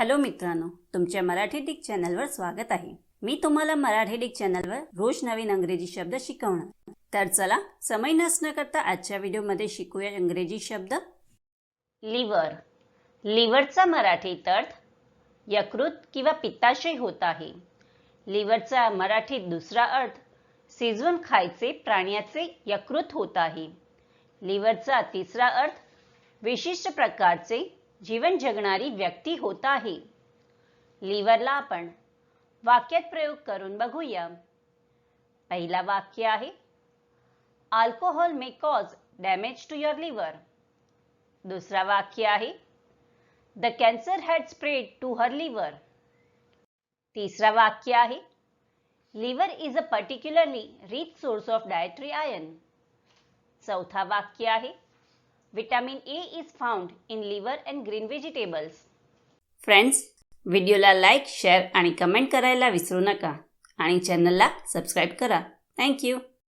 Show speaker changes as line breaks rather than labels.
Hello मित्रांनो तुमच्या Marathi Dick चॅनलवर स्वागत आहे. मी तुम्हाला मराठी डिक चॅनलवर रोज नवीन अंग्रेजी शब्द शिकवणार. तर चला समय नसणं करता आजच्या व्हिडिओमध्ये शिकूया इंग्रजी शब्द. लिव्हर. लिव्हरचा मराठीत अर्थ यकृत किंवा पित्ताशय होत आहे. लिव्हरचा मराठीत दुसरा अर्थ शिजवून खायचे प्राण्याचे यकृत होत आहे. लिव्हरचा तिसरा अर्थ विशिष्ट प्रकारचे जीवन जगणारी व्यक्ती होत आहे. लिव्हरला आपण वाक्यात प्रयोग करून बघूया. पहिला वाक्य आहे alcohol may cause damage to your liver दुसरा वाक्य आहे the cancer had spread to her liver तिसरा वाक्य आहे liver is a particularly rich source of dietary iron चौथा वाक्य आहे Vitamin A is found in liver and green vegetables friends व्हिडिओला लाईक शेअर आणि कमेंट करायला विसरू नका. आणि चॅनलला सबस्क्राईब करा. थँक्यू